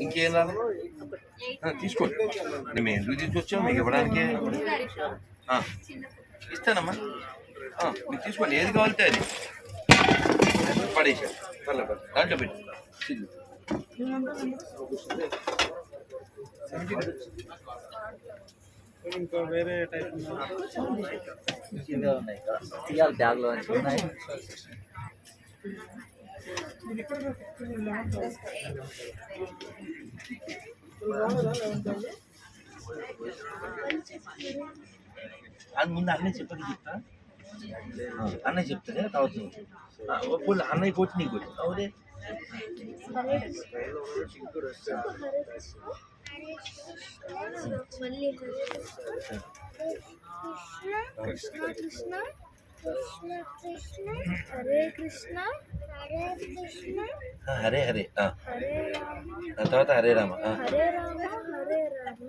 ఇంకేం రాదు? ఆ, తీసుకోండి నేను మేము ఎందుకు తీసుకొచ్చాము మీకు ఇవ్వడానికి. ఇస్తానమ్మా. ఆ, మీరు తీసుకోండి. ఏది కావాలంటే అది. పడేసాడు పర్లే పర్లే. దాంట్లో పెట్టి. ఇంకా వేరే టైప్ ఉన్నాయి బ్యాగ్లో ఉన్నాయి అది ముందు అన్నయ్య చెప్పని చెప్తా ఆ, అన్నయ్య చెప్తానే తర్వాత నువ్వు. ఆ, ఓ పోనీ అన్నయ్య కోచి నీకు వచ్చి అవుదే మళ్ళీ కృష్ణ కృష్ణ కృష్ణ కృష్ణ హరే కృష్ణ హరే కృష్ణ ఆ, హరే హరే ఆ, హరే రామ ఆ తర్వాత హరే రామ ఆ, హరే రామ హరే రామ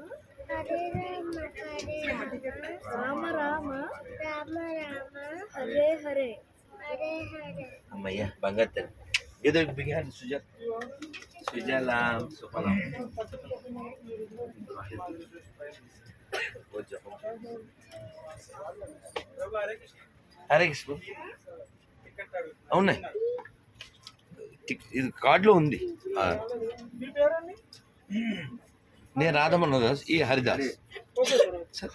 హరే రామ హరే రామ రామ రామ రామ హరే హరే హరే హరే అమ్మయ్య బంగారు తల్లి ఏదో బిగాడు సుజాత సుజలాం సుఫలం హరే కృష్ణ అవునా టిక్- ఇది కార్డులో ఉంది. నేను నేను రాధమన్నదాస్ ఈ హరిదాస్. సరే.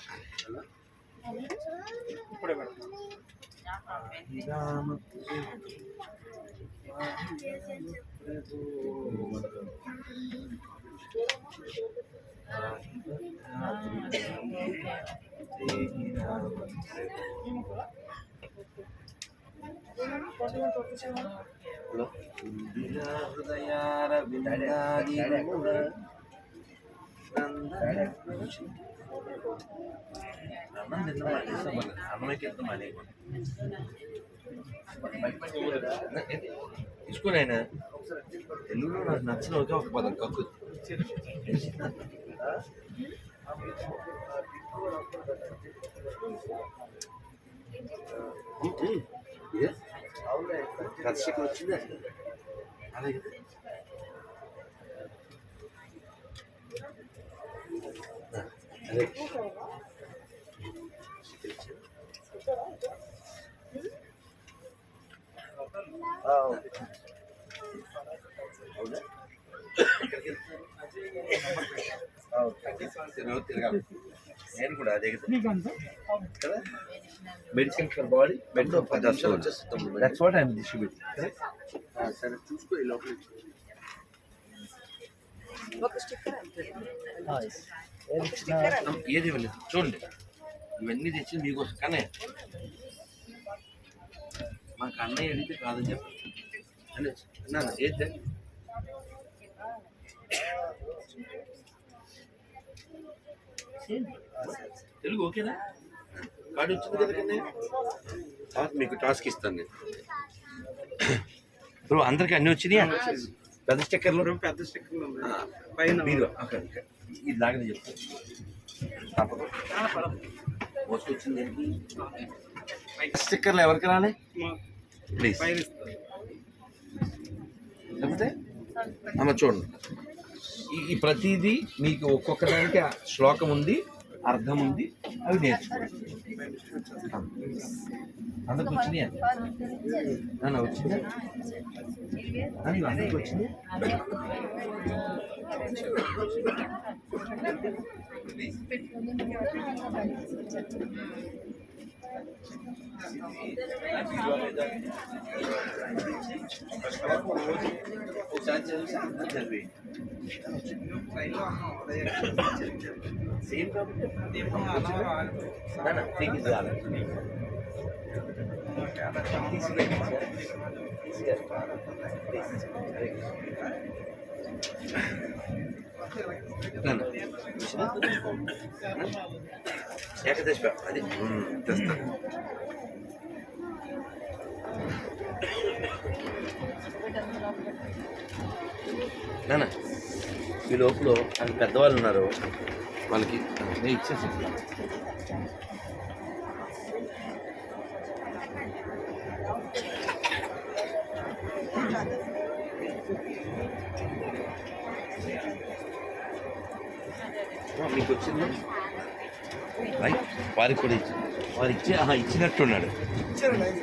ఇప్పుడే మేడం తీసుకోని ఆయన తెలుగులో నాకు నచ్చిన ఒకే ఒక పదం కక్కు దర్శకులు వచ్చిందా అదే కదా. ఆ, అదే అవునా తిరగ- తిరగాలి. నేను కూడా అదే కదా కదా medicine for body medicine for the soul that's what I'm distributing సరే. చూసుకో ఈ లోపల ఏది ఇవ్వలేదు? చూడండి. ఇవన్నీ తెచ్చి మీకోసం కన్నయ్య మా కన్నయ్య అడిగితే కాదని చెప్పండి అన్నయ్య, నాన్న ఏది? తెలుగు ఓకేనా? కార్డు వచ్చింది మీకు టాస్క్ ఇస్తాను నేను. బ్రో అందరికి అన్ని వచ్చినాయా? పెద్ద స్టిక్కర్లు? పెద్ద స్టిక్కర్లు పైన మీరు అక్కడ. ఇది లాగనే చెప్తాను తప్పదు. ఏంటి స్టిక్కర్లు ఎవరికి రాలే? ప్లీజ్. లేకపోతే? అమ్మ చూడండి. ఈ ఈ ప్రతిదీ మీకు ఒక్కొక్క దానికి శ్లోకం ఉంది. అర్థం ఉంది అవి నేర్చుకోవచ్చు అందరికి వచ్చినాయా నాన్న వచ్చిందా? నాన్న, ఇవి అందరికి వచ్చింది? ఒకసారి సేమ్ కాబట్టి నాన్న నీకు ఇది కాదు ఏకదశ అది? తెస్తాను నాన్న ఈ లోపల అది పెద్దవాళ్ళు ఉన్నారు. వాళ్ళకి నేను ఇచ్చేసి ఆ, మీకు వచ్చిందా? రైట్. వారికి కూడా ఇచ్చి వారు ఇచ్చి ఆహా, ఇచ్చినట్టున్నాడు.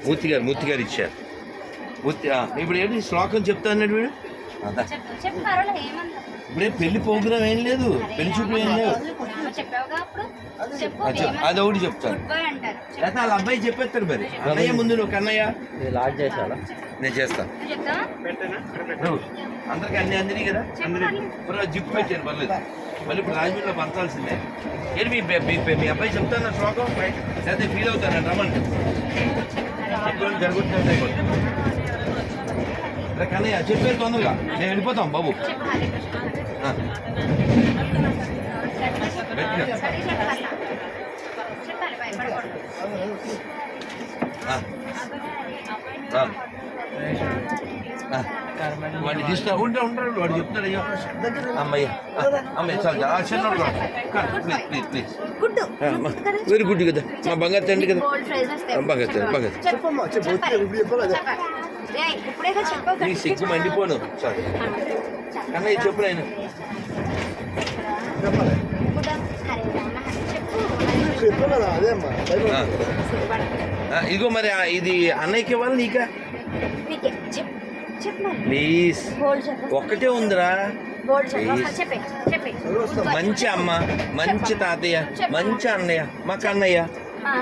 మూర్తి గారు మూర్తి గారు ఇచ్చారు. మూర్తి ఆ, ఇప్పుడు ఏంటి శ్లోకం చెప్తా అన్నాడు వీడు? ఇప్పుడే పెళ్ళి ప్రోగ్రామ్ ఏం లేదు పెళ్ళి చూపు ఏం లేవు. అది ఒకటి చెప్తాను. లేకపోతే వాళ్ళ అబ్బాయి చెప్పేస్తాడు మరి. అన్నయ్య ముందు నువ్వు కన్నయ్య. ఇది లాడ్ చేసాడా నేను చేస్తాను. అందరికి అన్ని అందినాయి కదా. ఇప్పుడు జిప్ పెట్టాను పర్లేదు. మళ్ళీ ఇప్పుడు రాజమండ్రిలో పంచాల్సిందే. ఏంటి మీ మీ అబ్బాయి చెప్తాను శ్లోకం? లేకపోతే ఫీల్ అవుతాను? రమ్మని చెప్పడం జరుగుతుంది కన్నయ్య చెప్పేది తొందరగా. నేను వెళ్ళిపోతాం బాబు. వాడిని తీస్తా. ఉంటా ఉంటాడు వాడు చెప్తాడు అయ్యో. అమ్మయ్య అమ్మయ్య చాలు చాలు. ఆ చిన్నోడు. కాదు, please please please very good కదా. మా బంగారు తండ్రి కదా. గోల్డ్ ప్రైజ్ వస్తాయి నీ సిగ్గు మండిపోను. చాలు. అన్నయ్య చెప్పు నేను హరే రామ హరే చెప్పు. ఆ. ఆ, ఇదిగో మరి ఇది అన్నయ్యకి ఇవ్వాలి నీకా? నీకే. చెప్పు. చెప్పు మరి. ప్లీజ్. ఒక్కటే ఉందిరా. మంచి అమ్మ మంచి తాతయ్య మంచి అన్నయ్య మా కన్నయ్య ఆ,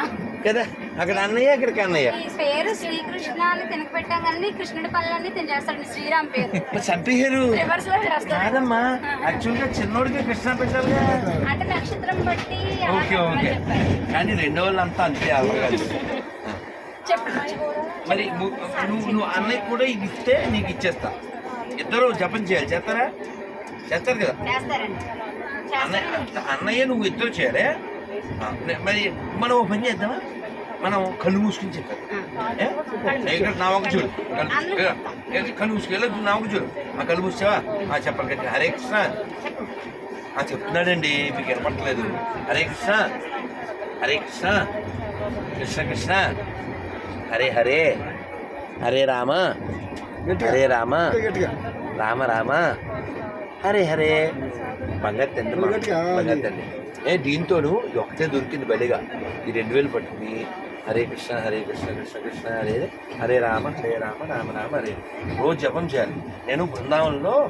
కదా? అక్కడ అన్నయ్య ఇక్కడ కన్నయ్య ఈ పేరు శ్రీకృష్ణ అని తినక పెట్టాం కానీ కృష్ణుడి పనులన్నీ తిని చేస్తాడు శ్రీరామ్ పేరు. చంపేశారు? కాదమ్మా యాక్చువల్గా చిన్నోడికి కృష్ణ పెట్టాలిగా. అంటే నక్షత్రం బట్టి అలా ఓకే ఓకే. కానీ రెండో వాళ్ళంతా అంతే చెప్పు మరి నువ్వు నువ్వు అన్నయ్య కూడా ఇది ఇస్తే నీకు ఇచ్చేస్తా. ఇద్దరు జపం చేయాలి. చేస్తారా? చేస్తారు కదా? అన్నయ్య అన్నయ్య నువ్వు ఇద్దరు చేయాలి. మరి మనం పని చేద్దామా? మనం కళ్ళు మూసుకుని చెప్పాలి ఇక్కడ నా ఒక చూడు. కళ్ళు ఇక్కడ, ఇక్కడ కళ్ళు మూసుకు వెళ్ళొద్దు నా ఒక చూడు. ఆ కళ్ళు మూసావా? ఆ చెప్పాలి గట్టి హరే కృష్ణ. ఆ చెప్తున్నాడండి మీకు వినపట్టలేదు హరే కృష్ణ. హరే కృష్ణ. కృష్ణ కృష్ణ. హరే హరే. హరే రామ. హరే రామ. రామ రామ. హరే హరే. బంగారు తండ్రి బంగారు తండ్రి. ఏ దీంతోను ఒకటే దొరికింది బలిగా ఈ రెండు వేలు పట్టుకుని హరే కృష్ణ హరే కృష్ణ కృష్ణ కృష్ణ హరే హరే. రామ హరే రామ రామ రామ హరే రోజు జపం చేయాలి. నేను బృందావనంలో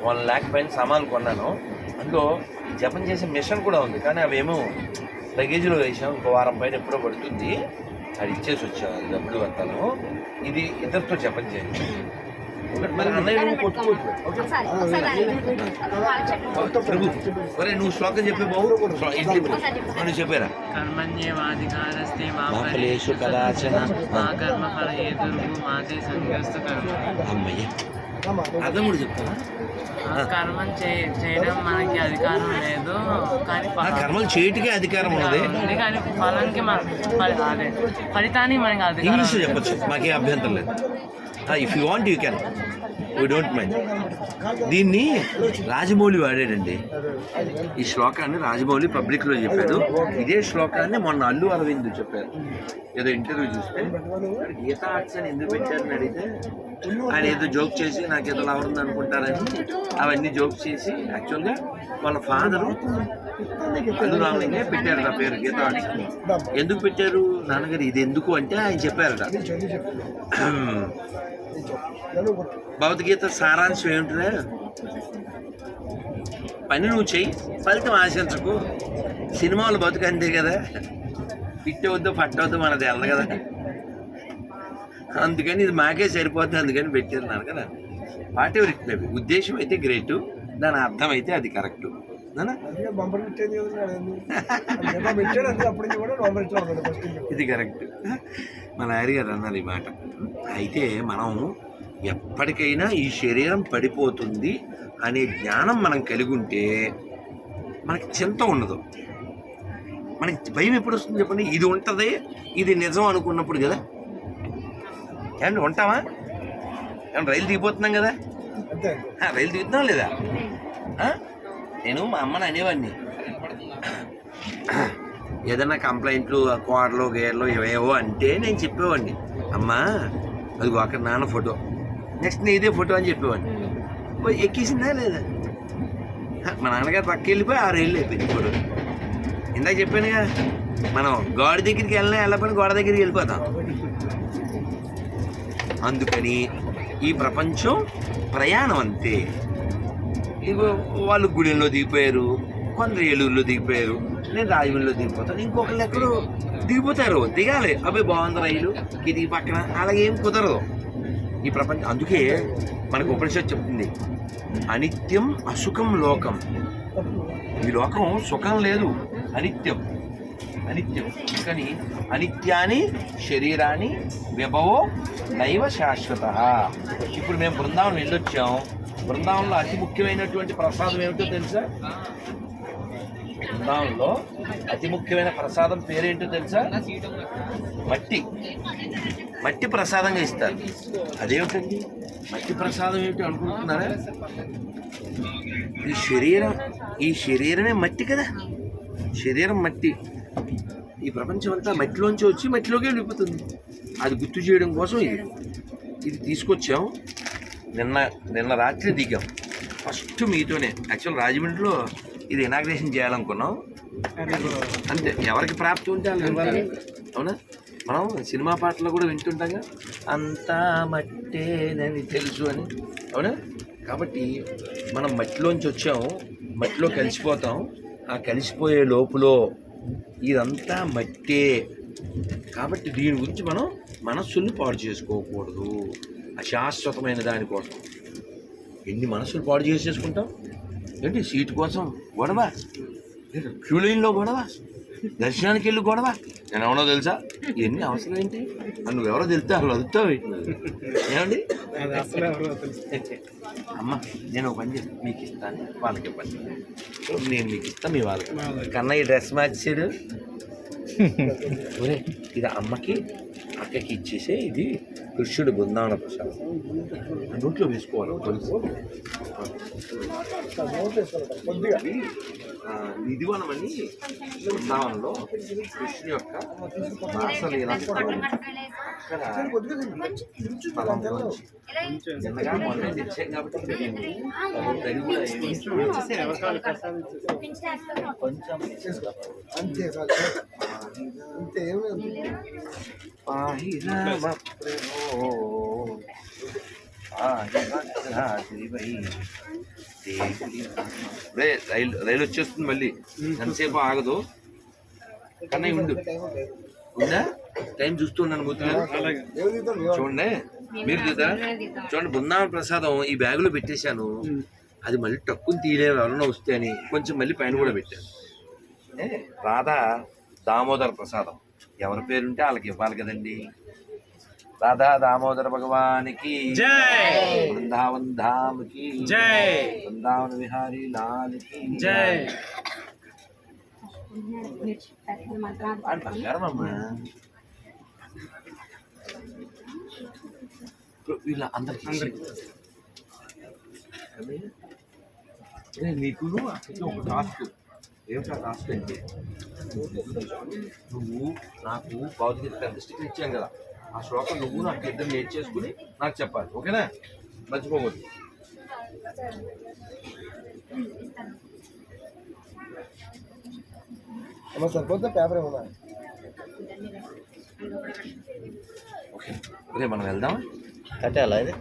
వన్ ల్యాక్ పైన సామాన్లు కొన్నాను. అందులో జపం చేసే మిషన్ కూడా ఉంది. కానీ అవేమో లగేజ్లో వేసాం. ఇంకో వారం పైన ఎప్పుడో పడుతుంది. అది ఇచ్చేసి వచ్చాను. డబ్బులు వస్తాను ఇది ఇద్దరితో జపం చేయండి. ప్రభు ఒరే నువ్వు శ్లోకం చెప్పి బాబు నువ్వు చెప్పారా కర్మణ్యవాధికారస్తే మా కర్మ ఫల ఏ దుర్గు మాతే సంగస్తు కర్మ అమ్మయ్య అర్థం కూడా చెప్తావా? ఆ కర్మం చేయడం మనకి అధికారం లేదు కానీ కర్మలు చేయటికే అధికారం ఉన్నది. కానీ ఫలానికి మన అదే ఫలితానికి మనకి అధికారం లేదు. చెప్పచ్చు మాకే అభ్యంతరం లేదు. If you want you can we don't mind దీన్ని రాజమౌళి వాడాడండి. ఈ శ్లోకాన్ని రాజమౌళి పబ్లిక్లో చెప్పాడు. ఇదే శ్లోకాన్ని మొన్న అల్లు అరవింద్ చెప్పారు. ఏదో ఇంటర్వ్యూ చూస్తే గీతా ఆర్ట్స్ అని ఎందుకు పెట్టారని అడిగితే ఆయన ఏదో జోక్ చేసి నాకు ఏదో లవర్ ఉంది అనుకుంటారని అవన్నీ జోక్ చేసి యాక్చువల్గా వాళ్ళ ఫాదరు అల్లు పెట్టారు నా పేరు గీతా ఎందుకు పెట్టారు? నాన్నగారు ఇది ఎందుకు అంటే ఆయన చెప్పారట. భగవద్గీత సారాంశం ఏమిటిరా? పని నువ్వు చెయ్యి ఫలితం ఆశించకు. సినిమాలు బతుకు అంతే కదా. పిట్టవద్దు పట్టవద్దు మనది వెళ్ళదు కదా. అందుకని ఇది మాకే సరిపోతుంది అందుకని పెట్టారు కదా. వాట్ ఎవర్ ఇట్ మేబీ ఉద్దేశం అయితే గ్రేట్ దాని అర్థం అయితే అది కరెక్ట్ ఇది కరెక్ట్ మా నాయన గారు అన్నారు ఈ మాట. అయితే మనం ఎప్పటికైనా ఈ శరీరం పడిపోతుంది అనే జ్ఞానం మనం కలిగి ఉంటే మనకి చింత ఉండదు. మనకి భయం ఎప్పుడు వస్తుంది చెప్పండి? ఇది ఉంటుంది ఇది నిజం అనుకున్నప్పుడు కదా. ఏమండి ఉంటామా ఏమన్నా రైలు దిగిపోతున్నాం కదా? రైలు దిగుతున్నాం లేదా? నేను మా అమ్మని అనేవాడిని. ఏదైనా కంప్లైంట్లు కోడలు గేర్లు ఇవేవో అంటే నేను చెప్పేవాడిని. అమ్మా అది అక్కడ నాన్న ఫోటో. నెక్స్ట్ నేను ఇదే ఫోటో అని చెప్పేవాడిని. పోయి ఎక్కేసిందా లేదా? మా నాన్నగారు పక్క వెళ్ళిపోయి ఆరు ఏళ్ళు అయిపోయింది ఫోటో. ఇందాక చెప్పానుగా మనం గోడ దగ్గరికి వెళ్ళినా వెళ్ళకపోయినా గోడ దగ్గరికి వెళ్ళిపోతాం. అందుకని ఈ ప్రపంచం ప్రయాణం అంతే. ఇగో వాళ్ళు గుడిలో దిగిపోయారు కొందరు ఏలూరులో దిగిపోయారు నేను రాజమండ్రిలో దిగిపోతాను ఇంకొకళ్ళు ఎక్కడో దిగిపోతారు దిగాలి. అవి బాగుంది రైలు ఇది పక్కన అలాగేం కుదరదు. ఈ ప్రపంచం అందుకే మనకు ఉపనిషత్తు చెప్తుంది అనిత్యం అసుఖం లోకం. ఈ లోకం సుఖం లేదు అనిత్యం. అనిత్యం. కానీ అనిత్యాని శరీరాన్ని విభవో నైవ శాశ్వత. ఇప్పుడు మేము బృందావనం వెళ్ళొచ్చాం. బృందావనంలో అతి ముఖ్యమైనటువంటి ప్రసాదం ఏమిటో తెలుసా? బృందావనంలో అతి ముఖ్యమైన ప్రసాదం పేరేంటో తెలుసా? మట్టి. మట్టి ప్రసాదంగా ఇస్తారు. అదేమిటండి? మట్టి ప్రసాదం ఏమిటి అనుకుంటున్నారా? ఈ శరీరం ఈ శరీరమే మట్టి కదా? శరీరం మట్టి. ఈ ప్రపంచం అంతా మట్టిలోంచి వచ్చి మట్టిలోకి వెళ్ళిపోతుంది అది గుర్తు చేయడం కోసం ఇది. ఇది తీసుకొచ్చాం. నిన్న నిన్న రాత్రి దిగాం. ఫస్ట్ మీతోనే. యాక్చువల్ రాజమండ్రిలో ఇది ఇనాగ్రేషన్ చేయాలనుకున్నాం. అంతే. ఎవరికి ప్రాప్తి ఉంటే వాళ్ళు అవునా? మనం సినిమా పాటలు కూడా వింటుంటాగా. అంతా మట్టేనని తెలుసు అని. అవునా? కాబట్టి మనం మట్టిలోంచి వచ్చాము మట్టిలో కలిసిపోతాం. ఆ కలిసిపోయే లోపులో ఇదంతా మట్టే. కాబట్టి దీని గురించి మనం మనస్సుల్ని పాడు చేసుకోకూడదు. అశాశ్వతమైన దానికోసం ఎన్ని మనసులు పాడు చేసేసుకుంటాం? ఏంటి? సీటు కోసం గొడవ? క్యూలైన్లో గొడవ? దర్శనానికి వెళ్ళి గొడవ. నేను ఎవరో తెలుసా? ఇవన్నీ అవసరం ఏంటి? మరి నువ్వెవరో తెలితే అసలు అదుగుతావు ఏమండి? ఎవరో అమ్మ నేను ఒక పని చేసి మీకు ఇస్తాను. వాళ్ళకి ఇవ్వండి. నేను మీకు ఇస్తాను మీ వాళ్ళకి కన్నా ఈ డ్రెస్ మార్చాడు ఒరే ఇది అమ్మకి అక్కకి ఇచ్చేసే ఇది కృష్ణుడు బృందావన ప్రసాదం. నోట్లో వేసుకోవాలి తెలుసు కొద్దిగా నిధివనమని బృందావనంలో కృష్ణు యొక్క వారసలీల రైలు రైలు వచ్చేస్తుంది మళ్ళీ. ఎంతసేపు ఆగదు. కన్నయ్య ఉండు. ఉందా? టైం చూస్తున్నాను చూడండి. మీరు చూద్దా చూడండి బృందావన ప్రసాదం ఈ బ్యాగులో పెట్టేశాను. అది మళ్ళీ టక్కుని తీయలేరు ఎవరైనా వస్తే అని కొంచెం మళ్ళీ పైన కూడా పెట్టాను. ఏ, రాధా దామోదర ప్రసాదం. ఎవరి పేరుంటే వాళ్ళకి ఇవ్వాలి కదండి. రాధా దామోదర భగవానికి. బృందావన్ ధామ్కి. జై. బృందావన విహారీ లాల్కి. జై! వాడి వీళ్ళ అందరికి అక్కడికి ఒక టాస్క్ ఏమిటా టాస్క్ అంటే? నువ్వు నాకు భౌతిక పెద్ద స్టిక్ ఇచ్చాం కదా. ఆ శ్లోకం నువ్వు నాకు ఇద్దరు నేర్చేసుకుని నాకు చెప్పాలి. ఓకేనా? మర్చిపోకూడదు. అమ్మ సరిపోతే పేపర్ ఏమన్నా? ఓకే. ఓకే మనం వెళ్దామా? కట్టాలా ఇది?